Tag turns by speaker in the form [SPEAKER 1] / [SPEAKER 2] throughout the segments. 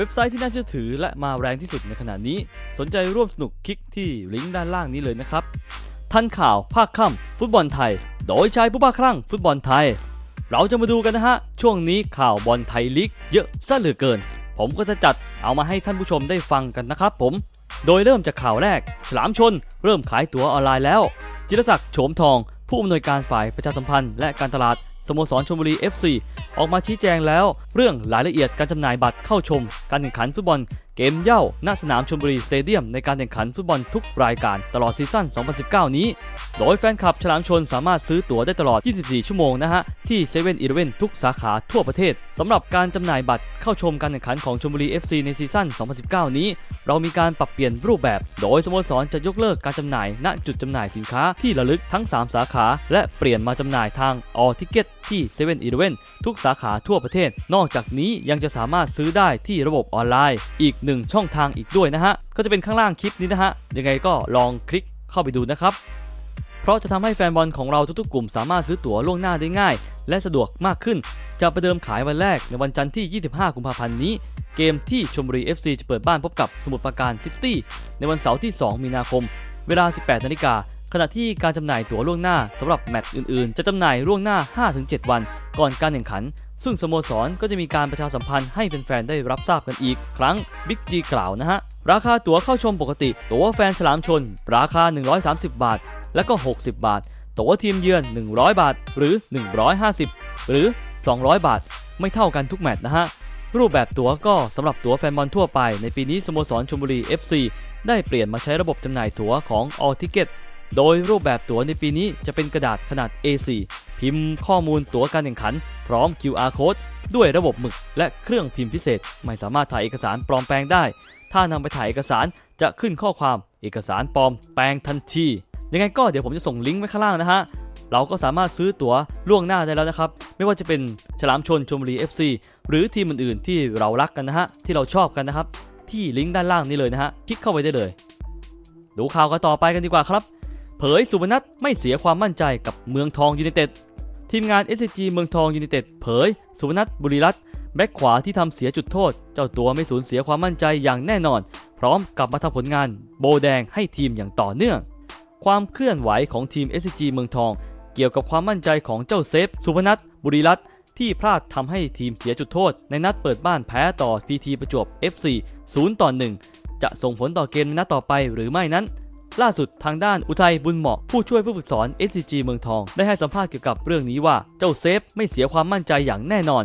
[SPEAKER 1] เว็บไซต์ที่น่าเชื่อถือและมาแรงที่สุดในขณะนี้ สนใจร่วมสนุกคลิกที่ลิงก์ด้านล่างนี้เลยนะครับ ทันข่าวภาคค่ำฟุตบอลไทย โดยชายผู้บ้าคลั่งฟุตบอลไทย เราจะมาดูกันนะฮะ ช่วงนี้ข่าวบอลไทยลีกเยอะซะเหลือเกิน ผมก็จะจัดเอามาให้ท่านผู้ชมได้ฟังกันนะครับผม โดยเริ่มจากข่าวแรก ฉลามชน เริ่มขายตั๋วออนไลน์แล้ว จิรศักดิ์โฉมทอง ผู้อำนวยการฝ่ายประชาสัมพันธ์และการตลาด สโมสรชลบุรี FC ออกมาชี้แจงแล้ว เรื่องรายละเอียดการจำหน่ายบัตรเข้าชม การแข่งขันฟุตบอลเกมเย้าณสนามชลบุรีสเตเดียมในการแข่งขันฟุตบอลทุกรายการตลอดซีซั่น 2019 นี้ โดยแฟนคลับฉลามชนสามารถซื้อตั๋วได้ตลอด 24 ชั่วโมงนะฮะ ที่7 e เ e ่ e อทุกสาขาทั่วประเทศสำหรับการจำหน่ายบัตรเข้าชมการแข่งขันของชลบุรี FC ในซีซั่น 2019 นี้ เรามีการปรับเปลี่ยนรูปแบบ โดยสโมสรจะยกเลิกการจำหน่าย ณจุดจำหน่ายสินค้าที่ระลึกทั้ง 3 สาขา และเปลี่ยนมาจำหน่ายทาง All Ticket ที่ 7 e เ e ่ e อทุกสาขาทั่วประเทศ นอกจากนี้ยังจะสามารถซื้อได้ที่ระบบออนไลน์ อีกหนึ่งช่องทางอีกด้วยนะฮะ ก็จะเป็นข้างล่างคลิปนี้นะฮะ ยังไงก็ลองคลิกเข้าไปดูนะครับ เพราะจะทำให้แฟนบอลของเราทุกๆ กลุ่มสามารถซื้อตั๋วล่วงหน้าได้ง่าย และสะดวกมากขึ้น จะประเดิมขายวันแรกในวันจันทร์ที่ 25 กุมภาพันธ์นี้เกมที่ชมบุรี FC จะเปิดบ้านพบกับสมุทรปราการซิตี้ในวันเสาร์ที่ 2 มีนาคม เวลา 18 นาฬิกา ขณะที่การจำหน่ายตั๋วล่วงหน้าสำหรับแมตช์อื่นๆ จะจำหน่ายล่วงหน้า 5-7 วัน ก่อนการแข่งขัน ซึ่งสโมสรก็จะมีการประชาสัมพันธ์ให้แฟนๆได้รับทราบกันอีก ครั้งบิ๊กจีกล่าวนะฮะ ราคาตั๋วเข้าชมปกติ ตั๋วแฟนฉลามชน ราคา 130 บาท และก็ 60 บาท ตั๋วทีมเยือน 100 บาท หรือ 150 หรือ 200 บาท ไม่เท่ากันทุกแมตช์นะฮะรูปแบบตั๋วก็สำหรับตั๋วแฟนบอลทั่วไปในปีนี้สโมสรชลบุรี FC ได้เปลี่ยนมาใช้ระบบจำหน่ายตั๋วของ All Ticket โดยรูปแบบตั๋วในปีนี้จะเป็นกระดาษขนาด A4 พิมพ์ข้อมูลตั๋วการแข่งขัน พร้อม QR code ด้วยระบบหมึกและเครื่องพิมพ์พิเศษ ไม่สามารถถ่ายเอกสารปลอมแปลงได้ ถ้านำไปถ่ายเอกสารจะขึ้นข้อความ เอกสารปลอมแปลงทันทียังไงก็เดี๋ยวผมจะส่งลิงก์ไว้ข้างล่างนะฮะเราก็สามารถซื้อตั๋วล่วงหน้าได้แล้วนะครับ ไม่ว่าจะเป็นฉลามชนชมบุรี FC หรือทีมอื่นๆ ที่เรารักกันนะฮะที่เราชอบกันนะครับ ที่ลิงก์ด้านล่างนี้เลยนะฮะคลิกเข้าไปได้เลย ดูข่าวกันต่อไปกันดีกว่าครับ เผยสุพนัทไม่เสียความมั่นใจกับเมืองทองยูไนเต็ดทีมงาน SCG เมืองทองยูไนเต็ดเผย สุพนัทบุรีรัตน์แบ็คขวาที่ทำเสียจุดโทษ เจ้าตัวไม่สูญเสียความมั่นใจอย่างแน่นอน พร้อมกลับมาทำผลงานโบแดงให้ทีมอย่างต่อเนื่อง ความเคลื่อนไหวของทีม SCG เมืองทอง เกี่ยวกับความมั่นใจของเจ้าเซฟ สุพนัทบุรีรัตน์ที่พลาดทำให้ทีมเสียจุดโทษ ในนัดเปิดบ้านแพ้ต่อ PT ประจวบ FC 0ต่อ1จะส่งผลต่อเกมในนัดต่อไปหรือไม่นั้น ล่าสุดทางด้านอุทัยบุญเหมาะผู้ช่วยผู้ฝึกสอน SCG เมืองทอง ได้ให้สัมภาษณ์เกี่ยวกับเรื่องนี้ว่าเจ้าเซฟไม่เสียความมั่นใจอย่างแน่นอน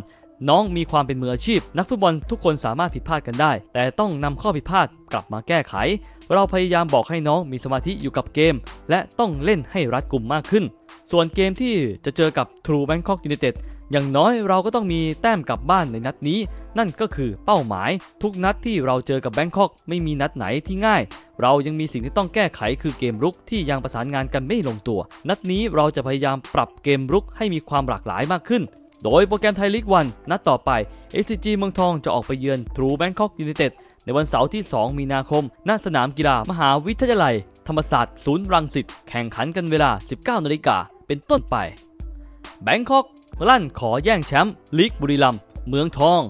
[SPEAKER 1] น้องมีความเป็นมืออาชีพ นักฟุตบอลทุกคนสามารถผิดพลาดกันได้ แต่ต้องนำข้อผิดพลาดกลับมาแก้ไข เราพยายามบอกให้น้องมีสมาธิอยู่กับเกม และต้องเล่นให้รัดกุมมากขึ้น ส่วนเกมที่จะเจอกับ True Bangkok United อย่างน้อยเราก็ต้องมีแต้มกลับบ้านในนัดนี้ นั่นก็คือเป้าหมาย ทุกนัดที่เราเจอกับแบงคอกไม่มีนัดไหนที่ง่าย เรายังมีสิ่งที่ต้องแก้ไขคือเกมรุกที่ยังประสานงานกันไม่ลงตัว นัดนี้เราจะพยายามปรับเกมรุกให้มีความหลากหลายมากขึ้น โดยโปรแกรมไทยลีกวันนัดต่อไป SCG เมืองทองจะออกไปเยือน True Bangkok United ในวันเสาร์ที่ 2 มีนาคม ณ สนามกีฬามหาวิทยาลัย ธรรมศาสตร์ศูนย์รังสิต แข่งขันกันเวลา 19นาฬิกาเป็นต้นไป แบงคอกลั่นขอแย่งแชมป์ลีกบุรีรัมย์เมืองทอง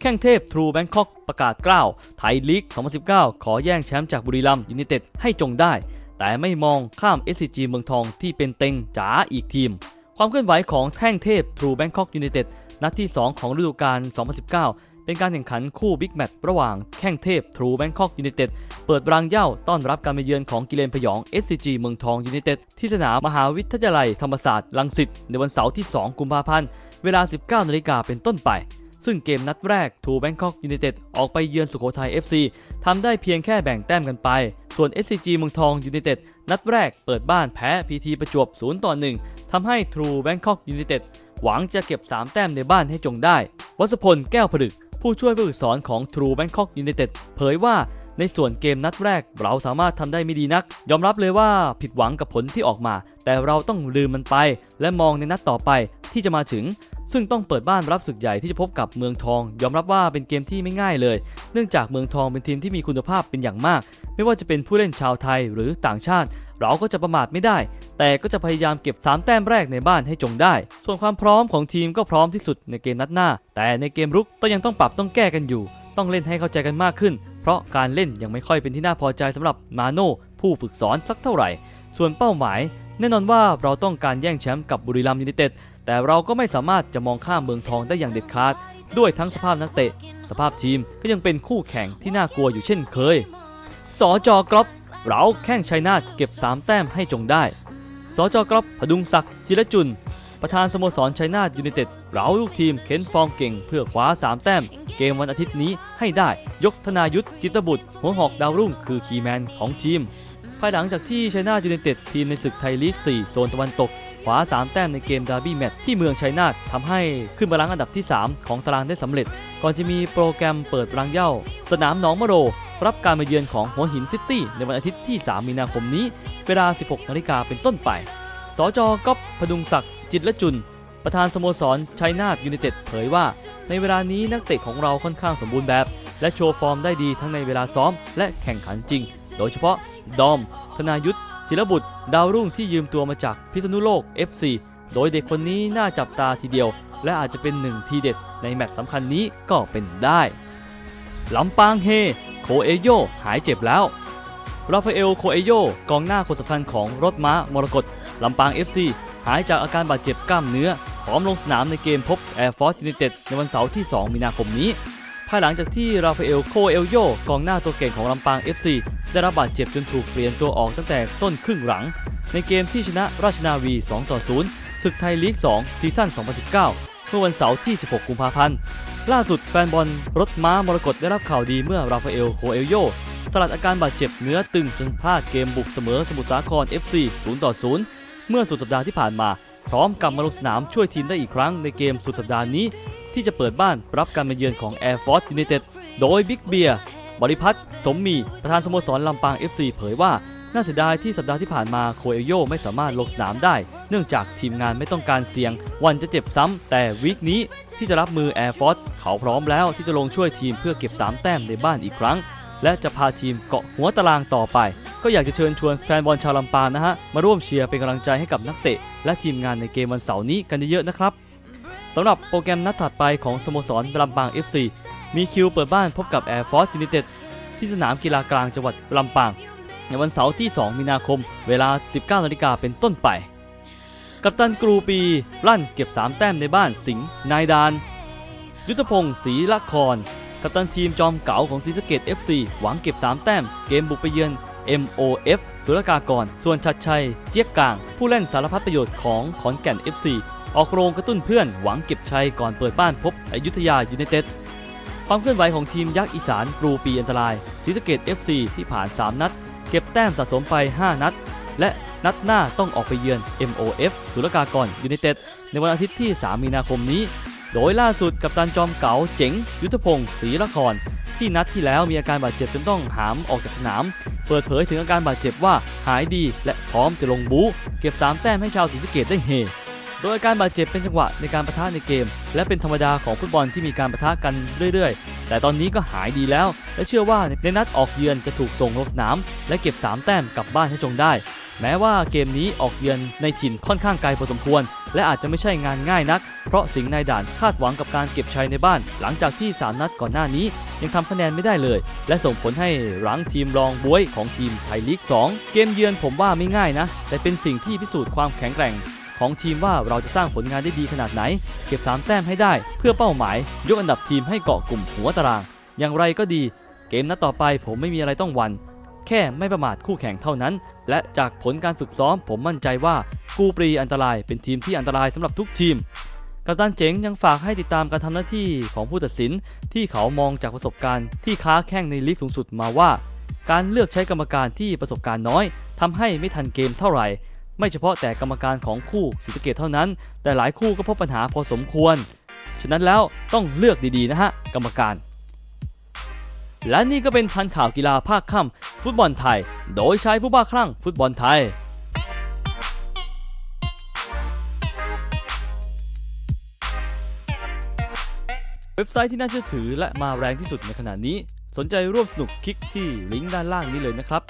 [SPEAKER 1] แข้งเทพทรูแบงคอกประกาศกล้าวไทยลีก 2019 ขอแย่งแชมป์จากบุรีรัมย์ยูไนเต็ดให้จงได้ แต่ไม่มองข้าม SCG เมืองทองที่เป็นเต็งจ๋าอีกทีม ความเคลื่อนไหวของแท่งเทพทรูแบงคอกยูไนเต็ดนัดที่ 2 ของฤดูกาล2019 เป็นการแข่งขันคู่บิ๊กแมตช์ระหว่างแข้งเทพทรูแบงคอกยูไนเต็ดเปิดรางเย้าต้อนรับการมาเยือนของกิเลนพยอง SCG เมืองทองยูไนเต็ดที่สนามมหาวิทยาลัยธรรมศาสตร์ลังสิตในวันเสาร์ที่ 2 กุมภาพันธ์ เวลา 19นาฬิกาเป็นต้นไป ซึ่งเกมนัดแรกทูแบงคอกยูไนเต็ดออกไปเยือนสุโขทัย FC ทำได้เพียงแค่แบ่งแต้มกันไป ส่วน SCG เมืองทองยูไนเต็ดนัดแรกเปิดบ้านแพ้ PT ประจวบ0ต่อ1ทำให้ True Bangkok United หวังจะเก็บ 3 แต้มในบ้านให้จงได้ วัสพลแก้วผลึก ผู้ช่วยผู้ฝึกสอนของ True Bangkok United เผยว่าในส่วนเกมนัดแรก เราสามารถทำได้ไม่ดีนัก ยอมรับเลยว่าผิดหวังกับผลที่ออกมา แต่เราต้องลืมมันไป และมองในนัดต่อไปที่จะมาถึง ซึ่งต้องเปิดบ้านรับศึกใหญ่ที่จะพบกับเมืองทอง ยอมรับว่าเป็นเกมที่ไม่ง่ายเลย เนื่องจากเมืองทองเป็นทีมที่มีคุณภาพเป็นอย่างมาก ไม่ว่าจะเป็นผู้เล่นชาวไทยหรือต่างชาติ เราก็จะประมาทไม่ได้ แต่ก็จะพยายามเก็บ 3 แต้มแรกในบ้านให้จงได้ ส่วนความพร้อมของทีมก็พร้อมที่สุดในเกมนัดหน้า แต่ในเกมรุกต้องยังต้องปรับต้องแก้กันอยู่ ต้องเล่นให้เข้าใจกันมากขึ้น เพราะการเล่นยังไม่ค่อยเป็นที่น่าพอใจสำหรับมาโน่ผู้ฝึกสอนสักเท่าไหร่ ส่วนเป้าหมาย แน่นอนว่าเราต้องการแย่งแชมป์กับบุรีรัมย์ยูไนเต็ดแต่เราก็ไม่สามารถจะมองข้ามเมืองทองได้อย่างเด็ดขาดด้วยทั้งสภาพนักเตะ สภาพทีมก็ยังเป็นคู่แข่งที่น่ากลัวอยู่เช่นเคยสจอกรอบ เราแข้งชัยนาทเก็บ 3 แต้มให้จงได้ สจกรอบพดุงศักดิ์จิรจุน ประธานสโมสรชัยนาทยูไนเต็ดเราลูกทีมเค้นฟอร์มเก่งเพื่อคว้า 3 แต้ม เกมวันอาทิตย์นี้ให้ได้ยกธนายุทธจิตบุตร หัวหอกดาวรุ่งคือคีแมนของทีม ภายหลังจากที่ชัยนาทยูไนเต็ดทีมในศึกไทยลีก 4 โซนตะวันตกคว้า3 แต้มในเกมดาร์บี้แมตช์ที่เมืองชัยนาททำให้ขึ้นมาลังอันดับที่ 3 ของตารางได้สำเร็จ ก่อนจะมีโปรแกรมเปิดรังเย้าสนามหนองมะโร รับการมาเยือนของหัวหินซิตี้ในวันอาทิตย์ที่ 3 มีนาคมนี้ เวลา 16 นาฬิกาเป็นต้นไป สจก๊อฟพดุงศักดิ์จิตรละจุน ประธานสโมสรชัยนาทยูไนเต็ดเผยว่า ในเวลานี้นักเตะของเราค่อนข้างสมบูรณ์แบบ และโชว์ฟอร์มได้ดีทั้งในเวลาซ้อม และแข่งขันจริง โดยเฉพาะดอม ธนายุทธจิรบุตร ดาวรุ่งที่ยืมตัวมาจากพิษณุโลก FC โดยเด็กคนนี้น่าจับตาทีเดียว และอาจจะเป็นหนึ่งทีเด็ดในแมตช์สำคัญนี้ก็เป็นได้ ลำปางเฮ โคเอโยหายเจ็บแล้ว ราฟาเอล โคเอโยกองหน้าคนสำคัญของรถม้ามรกตลำปาง FC หายจากอาการบาดเจ็บกล้ามเนื้อ พร้อมลงสนามในเกมพบ Air Force United ในวันเสาร์ที่ 2 มีนาคมนี้ ภายหลังจากที่ราฟาเอล โคเอโยกองหน้าตัวเก่งของลำปาง FC ได้รับบาดเจ็บจนถูกเปลี่ยนตัวออกตั้งแต่ต้นครึ่งหลัง ในเกมที่ชนะราชนาวี 2 ต่อ 0ศึกไทยลีก 2 ซีซั่น 2019 เมื่อวันเสาร์ที่ 16 กุมภาพันธ์ ล่าสุดแฟนบอลรถม้ามรกตได้รับข่าวดีเมื่อราฟาเอลโคเอลโยสลัดอาการบาดเจ็บเนื้อตึงจนพลาดเกมบุกเสมอสมุทรสาคร FC 0ต่อ0เมื่อสุดสัปดาห์ที่ผ่านมา พร้อมกลับมาลงสนามช่วยทีมได้อีกครั้งในเกมสุดสัปดาห์นี้ ที่จะเปิดบ้านรับการมาเยือนของ Air Force United โดยบิ๊กเบียร์บริพัตรสมมีประธานสโมสรลำปาง FC เผยว่า น่าเสียดายที่สัปดาห์ที่ผ่านมาโคเอโยไม่สามารถลงสนามได้ เนื่องจากทีมงานไม่ต้องการเสี่ยง วันจะเจ็บซ้ำ แต่วีคนี้ที่จะรับมือ Air Force เขาพร้อมแล้วที่จะลงช่วยทีมเพื่อเก็บ 3 แต้มในบ้านอีกครั้ง และจะพาทีมเกาะหัวตารางต่อไป ก็อยากจะเชิญชวนแฟนบอลชาวลำปางนะฮะ มาร่วมเชียร์เป็นกำลังใจให้กับนักเตะ และทีมงานในเกมวันเสาร์นี้กันเยอะๆนะครับสำหรับโปรแกรมนัดถัดไปของสโมสรลำปาง FC มีคิวเปิดบ้านพบกับ Air Force United ที่สนามกีฬากลางจังหวัดลำปาง ในวันเสาร์ที่ 2 มีนาคม เวลา 19นาฬิกาเป็นต้นไป กัปตันกรูปีลั่นเก็บ 3 แต้มในบ้านสิงห์นายดาน ยุทธพงศ์ศรีละคร กัปตันทีมจอมเก๋าของศรีสะเกด FC หวังเก็บ 3 แต้ม เกมบุกไปเยือน MOF สุรกากร ส่วนชัดชัย เจี๊ยกกลาง ผู้เล่นสารพัดประโยชน์ของขอนแก่น FC ออกโรงกระตุ้นเพื่อนหวังเก็บชัยก่อนเปิดบ้านพบอยุธยายูไนเต็ดความเคลื่อนไหวของทีมยักษ์อีสานกรูปีอันตรายศรีสะเกด FC ที่ผ่าน 3 นัด เก็บแต้มสะสมไป 5 นัด และนัดหน้าต้องออกไปเยือน MOF สุรกากรยูไนเต็ดในวันอาทิตย์ที่ 3 มีนาคมนี้ โดยล่าสุดกับตันจอมเก๋าเจ๋ง ยุทธพงศ์ศรีละคร ที่นัดที่แล้วมีอาการบาดเจ็บจนต้องหามออกจากสนาม เปิดเผยถึงอาการบาดเจ็บว่าหายดีและพร้อมจะลงบู๊เก็บ 3 แต้มให้ชาวศรีสะเกดได้เฮโดยอาการบาดเจ็บเป็นจังหวะในการประทะในเกม และเป็นธรรมดาของฟุตบอลที่มีการประทะกันเรื่อยๆ แต่ตอนนี้ก็หายดีแล้ว และเชื่อว่าในนัดออกเยือนจะถูกส่งลงสนาม และเก็บ 3 แต้มกลับบ้านให้จงได้ แม้ว่าเกมนี้ออกเยือนในถิ่นค่อนข้างไกลพอสมควร และอาจจะไม่ใช่งานง่ายนัก เพราะสิงห์นายด่านคาดหวังกับการเก็บชัยในบ้าน หลังจากที่ 3 นัดก่อนหน้านี้ ยังทำคะแนนไม่ได้เลย และส่งผลให้รั้งทีมรองบวยของทีมไทยลีก 2 เกมเยือนผมว่าไม่ง่ายนะ แต่เป็นสิ่งที่พิสูจน์ความแข็งแกร่ง ของทีมว่าเราจะสร้างผลงานได้ดีขนาดไหน เก็บ 3 แต้มให้ได้ เพื่อเป้าหมาย ยกอันดับทีมให้เกาะกลุ่มหัวตาราง อย่างไรก็ดี เกมนัดต่อไปผมไม่มีอะไรต้องหวันแค่ไม่ประมาทคู่แข่งเท่านั้น และจากผลการฝึกซ้อมผมมั่นใจว่ากูปรีอันตรายเป็นทีมที่อันตรายสำหรับทุกทีมกัปตันเจ๋งยังฝากให้ติดตามการทำหน้าที่ของผู้ตัดสิน ที่เขามองจากประสบการณ์ที่ค้าแข่งในลีกสูงสุดมาว่า การเลือกใช้กรรมการที่ประสบการณ์น้อยทำให้ไม่ทันเกมเท่าไหร่ ไม่เฉพาะแต่กรรมการของคู่ศรีสะเกดเท่านั้น แต่หลายคู่ก็พบปัญหาพอสมควร ฉะนั้นแล้วต้องเลือกดีๆนะฮะกรรมการ และนี่ก็เป็นทันข่าวกีฬาภาคค่ำฟุตบอลไทย โดยชายผู้บ้าคลั่งฟุตบอลไทยเว็บไซต์ที่น่าเชื่อถือและมาแรงที่สุดในขณะนี้ สนใจร่วมสนุกคลิกที่ลิงก์ด้านล่างนี้เลยนะครับ